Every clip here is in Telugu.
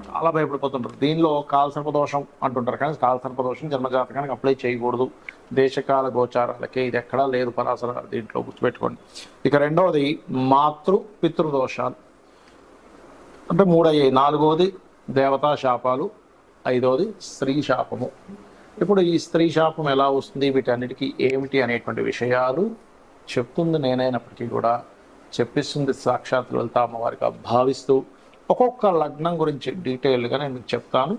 చాలా భయపడిపోతుంటారు. దీనిలో కాలసర్పదోషం అంటుంటారు. కానీ కాలసర్పదోషం జన్మజాతకానికి అప్లై చేయకూడదు. దేశకాల గోచారాలకే ఇది ఎక్కడా లేదు పరాసర దీంట్లో గుర్తుపెట్టుకోండి. ఇక రెండవది మాతృ పితృదోషాలు. అంటే మూడయ్యాయి. నాలుగవది దేవతా శాపాలు. ఐదవది స్త్రీ శాపము. ఇప్పుడు ఈ స్త్రీ శాపం ఎలా వస్తుంది? వీటన్నిటికీ ఏమిటి అనేటువంటి విషయాలు చెప్తుంది నేనైనప్పటికీ కూడా. చెప్పిస్తుంది సాక్షాత్ లలిత అమ్మవారిగా భావిస్తూ ఒక్కొక్క లగ్నం గురించి డీటెయిల్గా నేను మీకు చెప్తాను.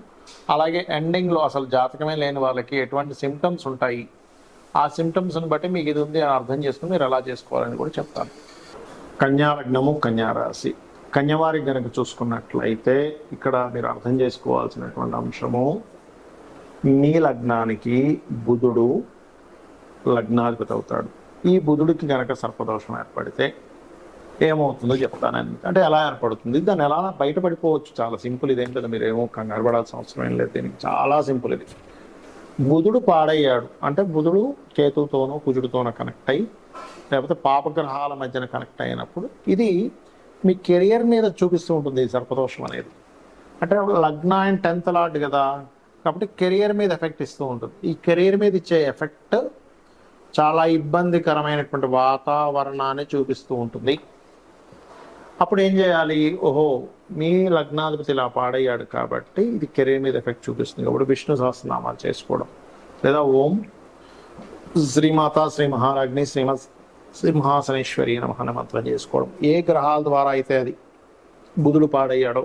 అలాగే ఎండింగ్లో అసలు జాతకమే లేని వాళ్ళకి ఎటువంటి సిమ్టమ్స్ ఉంటాయి ఆ సిమ్టమ్స్ని బట్టి మీకు ఇది ఉంది అని అర్థం చేసుకుని మీరు ఎలా చేసుకోవాలని కూడా చెప్తాను. కన్యా లగ్నము కన్యవారి కనుక చూసుకున్నట్లయితే ఇక్కడ మీరు అర్థం చేసుకోవాల్సినటువంటి అంశము మీ లగ్నానికి బుధుడు లగ్నాధిపతి అవుతాడు. ఈ బుధుడికి కనుక సర్పదోషం ఏర్పడితే ఏమవుతుందో చెప్తాను అంటే ఎలా ఏర్పడుతుంది దాన్ని ఎలా బయటపడిపోవచ్చు? చాలా సింపుల్ ఇదేం. కదా మీరు ఏమో కంగారు పడాల్సిన అవసరం ఏం లేదు. దీనికి చాలా సింపుల్ ఇది. బుధుడు పాడయ్యాడు. అంటే బుధుడు కేతువుతోనో కుజుడితోనో కనెక్ట్ అయ్యి లేకపోతే పాపగ్రహాల మధ్యన కనెక్ట్ అయినప్పుడు ఇది మీ కెరియర్ మీద చూపిస్తూ ఉంటుంది ఈ సర్పదోషం అనేది. అంటే లగ్న అండ్ టెన్త్ లాడ్ కదా కాబట్టి కెరియర్ మీద ఎఫెక్ట్ ఇస్తూ ఉంటుంది. ఈ కెరియర్ మీద ఇచ్చే ఎఫెక్ట్ చాలా ఇబ్బందికరమైనటువంటి వాతావరణాన్ని చూపిస్తూ ఉంటుంది. అప్పుడు ఏం చేయాలి? ఓహో మీ లగ్నాధిపతి ఇలా పాడయ్యాడు కాబట్టి ఇది కెరీర్ మీద ఎఫెక్ట్ చూపిస్తుంది కాబట్టి విష్ణు సహస్రనామాలు చేసుకోవడం. లేదా ఓం శ్రీమాత శ్రీ మహారాజ్ని శ్రీమత్ సింహాసనేశ్వరి నమః మంత్రం చేసుకోవడం. ఏ గ్రహాల ద్వారా అయితే అది బుధుడు పాడయ్యాడో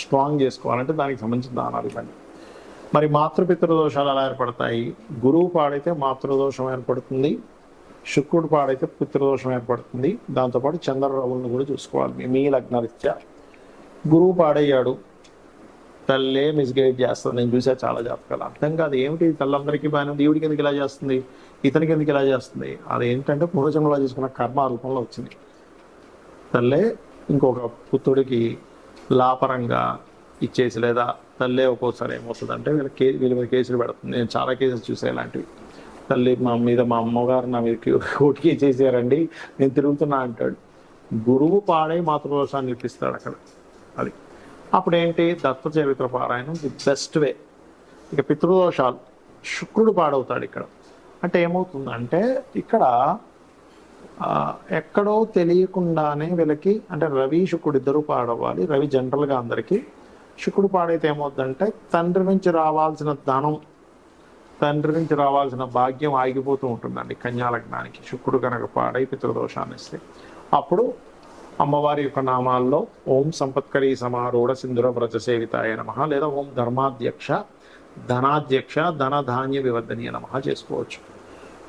స్ట్రాంగ్ చేసుకోవాలంటే దానికి సంబంధించిన దానాలు ఇవ్వండి. మరి మాతృపితృ దోషాలు ఎలా ఏర్పడతాయి? గురువు పాడైతే మాతృదోషం ఏర్పడుతుంది. శుక్రుడు పాడైతే పితృదోషం ఏర్పడుతుంది. దాంతోపాటు చంద్రరావులను కూడా చూసుకోవాలి. మీ- లగ్నరీత్యా గురువు పాడయ్యాడు. తల్లే మిస్గైడ్ చేస్తుంది. నేను చూసా చాలా జాతకాలు. అర్థం కాదు. ఏమిటి? తల్లందరికీ బాగానే దేవుడికి ఎందుకు ఇలా చేస్తుంది? ఇతనికి ఎందుకు ఇలా చేస్తుంది? అది ఏంటంటే పూర్వజంలో చేసుకున్న కర్మ రూపంలో వచ్చింది. తల్లే ఇంకొక పుత్రుడికి లాపరంగా ఇచ్చేసి లేదా తల్లే ఒక్కోసారి ఏమవుతుంది అంటే వీళ్ళ కే వీళ్ళ మీద కేసులు పెడుతుంది. నేను చాలా కేసెస్ చూసే ఇలాంటివి. తల్లి మా మీద మా అమ్మగారు నా మీద ఓటికే చేసారండి నేను తిరుగుతున్నా అంటాడు. గురువు పాడై మాతృభాషాన్ని నిలిపిస్తాడు అక్కడ. అది. అప్పుడు ఏంటి దత్త చరిత్ర పారాయణం ది బెస్ట్ వే. ఇక పితృదోషాలు. శుక్రుడు పాడవుతాడు ఇక్కడ. అంటే ఏమవుతుందంటే ఇక్కడ ఎక్కడో తెలియకుండానే వీళ్ళకి అంటే రవి శుక్రుడు ఇద్దరు పాడవ్వాలి. రవి జనరల్గా అందరికీ. శుక్రుడు పాడైతే ఏమవుతుందంటే తండ్రి నుంచి రావాల్సిన ధనం తండ్రి నుంచి రావాల్సిన భాగ్యం ఆగిపోతూ ఉంటుందండి. కన్యాలగ్నానికి శుక్రుడు కనుక పాడై పితృదోషాన్ని ఇస్తే. అప్పుడు అమ్మవారి యొక్క నామాల్లో ఓం సంపత్కరీ సమారూఢ సింధుర వ్రత సేవితాయ నమ లేదా ఓం ధర్మాధ్యక్ష ధనాధ్యక్ష ధనధాన్య వివర్ధనీయ నమ చేసుకోవచ్చు.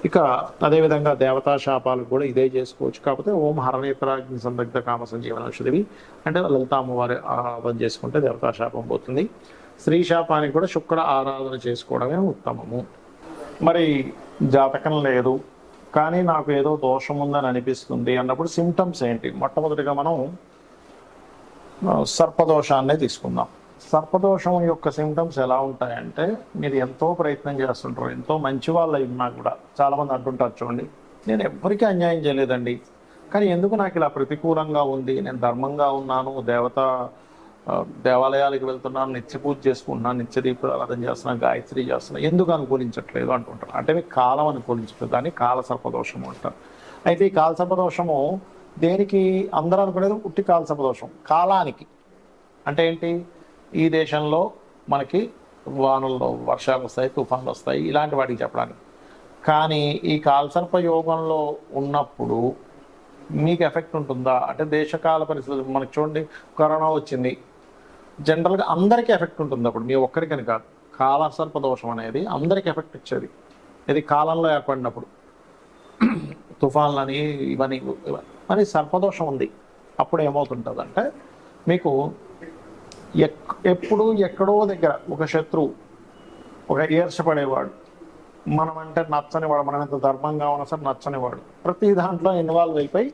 ఇక అదేవిధంగా దేవతా శాపాలు కూడా ఇదే చేసుకోవచ్చు. కాకపోతే ఓం హరనేత్రాగ్ని సందగ్ధ కామ సంజీవన ఔషధివి అంటే లలిత అమ్మవారి ఆరాధన చేసుకుంటే దేవతా శాపం పోతుంది. స్త్రీ శాపానికి కూడా శుక్ర ఆరాధన చేసుకోవడమే ఉత్తమము. మరి జాతకం లేదు. కానీ నాకు ఏదో దోషం ఉందని అనిపిస్తుంది అన్నప్పుడు సిమ్టమ్స్ ఏంటి? మొట్టమొదటిగా మనం సర్పదోషాన్నే తీసుకుందాం. సర్పదోషం యొక్క సిమ్టమ్స్ ఎలా ఉంటాయంటే మీరు ఎంతో ప్రయత్నం చేస్తుంటారు ఎంతో మంచి వాళ్ళు ఉన్నా కూడా. చాలామంది అంటుంటారు చూడండి నేను ఎవరికీ అన్యాయం చేయలేదండి. కానీ ఎందుకు నాకు ఇలా ప్రతికూలంగా ఉంది? నేను ధర్మంగా ఉన్నాను దేవత దేవాలయాలకు వెళ్తున్నాను నిత్య పూజ చేసుకుంటున్నాను నిత్య దీపారాధన చేస్తున్నా గాయత్రి చేస్తున్నాను ఎందుకు అనుకూలించట్లేదు అంటుంటారు. అంటే మీకు కాలం అనుకూలించట్లేదు దాన్ని కాల సర్పదోషము అంటారు. అయితే ఈ కాల సర్పదోషము దేనికి అందరూ అనుకునేది ఉట్టి కాల సర్పదోషం కాలానికి. అంటే ఏంటి? ఈ దేశంలో మనకి వానల్లో వర్షాలు వస్తాయి తుఫాన్లు వస్తాయి ఇలాంటి వాటికి చెప్పడానికి. కానీ ఈ కాల్సర్ప యోగంలో ఉన్నప్పుడు మీకు ఎఫెక్ట్ ఉంటుందా? అంటే దేశకాల పరిస్థితులు మనకి చూడండి కరోనా వచ్చింది. జనరల్గా అందరికీ ఎఫెక్ట్ ఉంటుంది అప్పుడు. మీ ఒక్కరికని కాదు. కాలసర్ప దోషం అనేది అందరికీ ఎఫెక్ట్ ఇచ్చేది. ఇది కాలంలో ఏర్పడినప్పుడు. తుఫాన్లని ఇవన్నీ మరి సర్పదోషం ఉంది. అప్పుడు ఏమవుతుంటుందంటే మీకు ఎక్ ఎప్పుడు ఎక్కడో దగ్గర ఒక శత్రువు ఒక ఈర్షపడేవాడు మనం అంటే నచ్చనివాడు మనం ఎంత ధర్మంగా ఉన్నా సరే నచ్చనివాడు ప్రతి దాంట్లో ఇన్వాల్వ్ అయిపోయి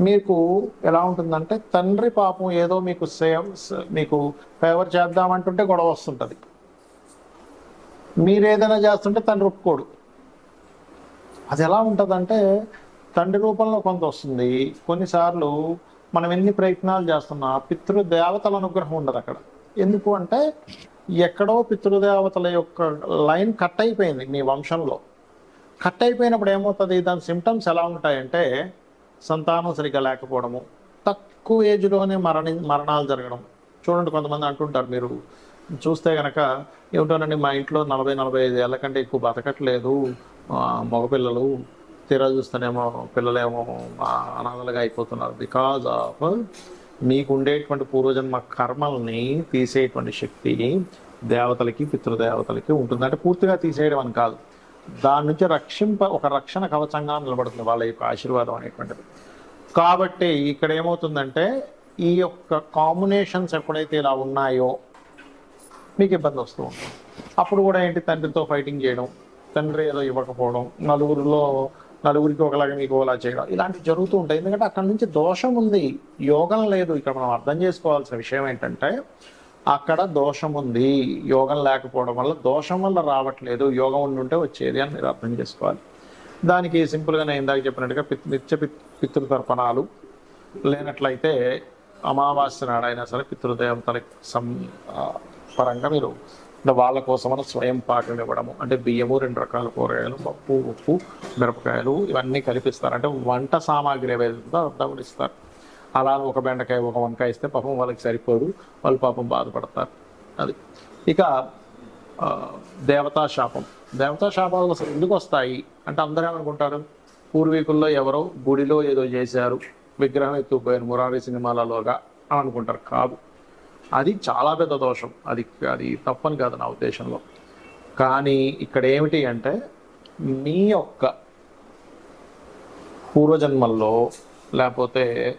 మీకు ఎలా ఉంటుందంటే తండ్రి పాపం ఏదో మీకు సేవ్ మీకు ఫేవర్ చేద్దామంటుంటే గొడవ వస్తుంటుంది. మీరు ఏదైనా చేస్తుంటే తండ్రి ఒప్పుకోడు. అది ఎలా ఉంటుందంటే తండ్రి రూపంలో కొంత వస్తుంది. కొన్నిసార్లు మనం ఎన్ని ప్రయత్నాలు చేస్తున్నా పితృదేవతల అనుగ్రహం ఉండదు అక్కడ. ఎందుకు అంటే ఎక్కడో పితృదేవతల యొక్క లైన్ కట్ అయిపోయింది మీ వంశంలో. కట్ అయిపోయినప్పుడు ఏమవుతుంది? దాని సిమ్టమ్స్ ఎలా ఉంటాయంటే సంతానం సరిగ్గా లేకపోవడము. తక్కువ ఏజ్లోనే మరణి మరణాలు జరగడం. చూడండి కొంతమంది అంటుంటారు మీరు. చూస్తే కనుక ఏమిటోనండి మా ఇంట్లో నలభై నలభై ఐదు ఏళ్ళ కంటే ఎక్కువ బతకట్లేదు. మగపిల్లలు తీరా చూస్తేనేమో పిల్లలేమో అనాథలుగా అయిపోతున్నారు. బికాజ్ ఆఫ్ మీకు ఉండేటువంటి పూర్వజన్మ కర్మల్ని తీసేటువంటి శక్తి దేవతలకి పితృదేవతలకి ఉంటుంది అంటే పూర్తిగా తీసేయడం అని కాదు. దాని నుంచి రక్షింప ఒక రక్షణ కవచంగా నిలబడుతుంది వాళ్ళ యొక్క ఆశీర్వాదం అనేటువంటిది. కాబట్టి ఇక్కడ ఏమవుతుందంటే ఈ యొక్క కాంబినేషన్స్ ఎప్పుడైతే ఇలా ఉన్నాయో మీకు ఇబ్బంది వస్తూ ఉంటుంది. అప్పుడు కూడా ఏంటి? తండ్రితో ఫైటింగ్ చేయడం తండ్రి ఏదో ఇవ్వకపోవడం నలుగురిలో నలుగురికి ఒకలాగా మీకు ఒకలా చేయడం ఇలాంటివి జరుగుతూ ఉంటాయి. ఎందుకంటే అక్కడ నుంచి దోషం ఉంది యోగం లేదు. ఇక్కడ మనం అర్థం చేసుకోవాల్సిన విషయం ఏంటంటే అక్కడ దోషం ఉంది. యోగం లేకపోవడం వల్ల దోషం వల్ల రావట్లేదు. యోగం ఉండి ఉంటే వచ్చేది అని మీరు అర్థం చేసుకోవాలి. దానికి సింపుల్గా నేను ఇందాక చెప్పినట్టుగా పిత్ నిత్య పిత్ పితృతర్పణాలు లేనట్లయితే అమావాస్య నాడైనా సరే పితృదేవతల సం పరంగా మీరు వాళ్ళ కోసమని స్వయం పాకం ఇవ్వడము. అంటే బియ్యము రెండు రకాల కూరగాయలు పప్పు ఉప్పు మిరపకాయలు ఇవన్నీ కలిపిస్తారు. అంటే వంట సామాగ్రి ఏదైతే ఉందో కూడా ఇస్తారు. అలా ఒక బెండకాయ ఒక వంకాయ ఇస్తే పాపం వాళ్ళకి సరిపోదు. వాళ్ళు పాపం బాధపడతారు. అది. ఇక దేవతా శాపం. దేవతా శాపాలు అసలు ఎందుకు వస్తాయి? అంటే అందరూ ఏమనుకుంటారు? పూర్వీకుల్లో ఎవరో గుడిలో ఏదో చేశారు విగ్రహం ఎత్తుకుపోయారు మురారి సినిమాలలోగా అని అనుకుంటారు. కాదు. అది చాలా పెద్ద దోషం. అది అది తప్పని కాదు నా ఉద్దేశంలో. కానీ ఇక్కడ ఏమిటి అంటే మీ యొక్క పూర్వజన్మల్లో లేకపోతే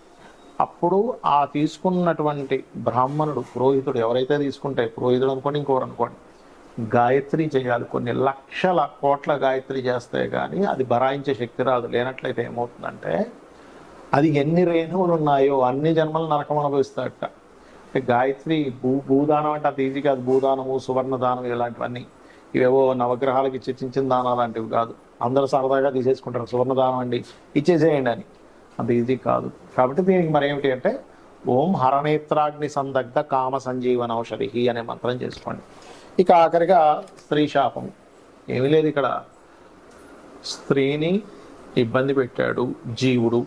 అప్పుడు ఆ తీసుకున్నటువంటి బ్రాహ్మణుడు పురోహితుడు ఎవరైతే తీసుకుంటే పురోహితుడు అనుకోండి ఇంకోరు అనుకోండి గాయత్రి చేయాలి. కొన్ని లక్షల కోట్ల గాయత్రి చేస్తే కానీ అది బరాయించే శక్తి రాదు. లేనట్లయితే ఏమవుతుందంటే అది ఎన్ని రేణువులు ఉన్నాయో అన్ని జన్మలు నరకం అనుభవిస్తాడట. అంటే గాయత్రి భూ భూదానం అంటే అది ఈజీ కాదు. భూదానము సువర్ణ దానం ఇలాంటివన్నీ. ఇవేవో నవగ్రహాలకి ఇచ్చే చిన్న చిన్న దానాలు లాంటివి కాదు. అందరూ సరదాగా తీసేసుకుంటారు. సువర్ణ దానం అండి ఇచ్చేసేయండి అని. అంత ఈజీ కాదు. కాబట్టి దీనికి మరి ఏమిటి అంటే ఓం హరనేత్రాగ్ని సందగ్ధ కామ సంజీవన ఔషధి అనే మంత్రం చేసుకోండి. ఇక ఆఖరిగా స్త్రీ శాపం. ఏమీ లేదు ఇక్కడ. స్త్రీని ఇబ్బంది పెట్టాడు జీవుడు.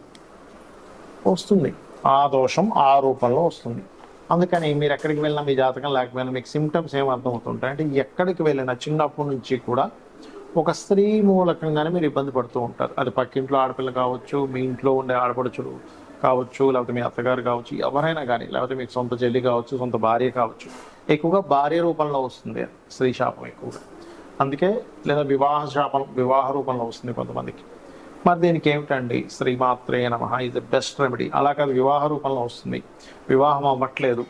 వస్తుంది. ఆ దోషం ఆ రూపంలో వస్తుంది. అందుకని మీరు ఎక్కడికి వెళ్ళినా మీ జాతకం లేకపోయినా మీకు సిమ్టమ్స్ ఏం అర్థమవుతుంటాయి అంటే ఎక్కడికి వెళ్ళినా చిన్నప్పటి నుంచి కూడా ఒక స్త్రీ మూలకంగానే మీరు ఇబ్బంది పడుతూ ఉంటారు. అది పక్కింట్లో ఆడపిల్ల కావచ్చు మీ ఇంట్లో ఉండే ఆడపడుచులు కావచ్చు లేకపోతే మీ అత్తగారు కావచ్చు ఎవరైనా కానీ లేకపోతే మీకు సొంత చెల్లి కావచ్చు సొంత భార్య కావచ్చు ఎక్కువగా భార్య రూపంలో వస్తుంది స్త్రీ శాపం ఎక్కువగా. అందుకే లేదా వివాహ శాపం వివాహ రూపంలో వస్తుంది కొంతమందికి. మరి దీనికి ఏమిటండి? శ్రీమాత్రే నమ ఇది బెస్ట్ రెమెడీ. అలా కాదు వివాహ రూపంలో వస్తుంది. వివాహం అవ్వట్లేదు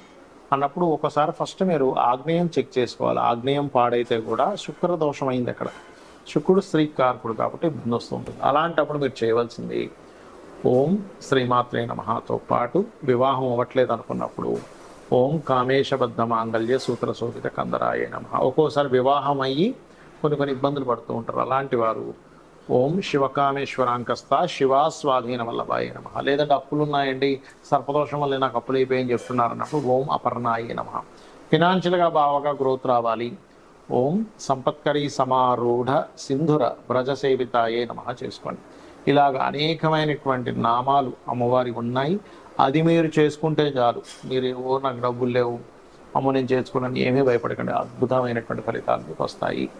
అన్నప్పుడు ఒకసారి ఫస్ట్ మీరు ఆగ్నేయం చెక్ చేసుకోవాలి. ఆగ్నేయం పాడైతే కూడా శుక్ర దోషం అయింది అక్కడ. శుక్రుడు స్త్రీ కార్కుడు కాబట్టి ఇబ్బంది వస్తూ ఉంటుంది. అలాంటప్పుడు మీరు చేయవలసింది ఓం శ్రీమాత్రే నమహతో పాటు వివాహం అవ్వట్లేదు అనుకున్నప్పుడు ఓం కామేశబద్ధ మాంగళ్య సూత్ర శోభిత కందరాయ నమ. ఒక్కోసారి వివాహం అయ్యి కొన్ని కొన్ని ఇబ్బందులు పడుతూ ఉంటారు. అలాంటి వారు ఓం శివకామేశ్వరాంకస్త శివా స్వాధీన వల్లభాయ నమ. లేదంటే అప్పులు ఉన్నాయండి సర్పదోషం వల్ల నాకు అప్పులు అయిపోయాయని చెప్తున్నారు అన్నప్పుడు ఓం అపర్ణాయ నమ. ఫినాన్షియల్గా బాగా గ్రోత్ రావాలి. ఓం సంపత్కరీ సమారూఢ సింధుర వ్రజ సేవితాయే నమ చేసుకోండి. ఇలాగ అనేకమైనటువంటి నామాలు అమ్మవారి ఉన్నాయి. అది మీరు చేసుకుంటే చాలు. మీరు ఓ నాకు డబ్బులు లేవు. అమ్మ నేను చేసుకున్నాను. ఏమీ భయపడకండి. అద్భుతమైనటువంటి ఫలితాలు మీకు వస్తాయి.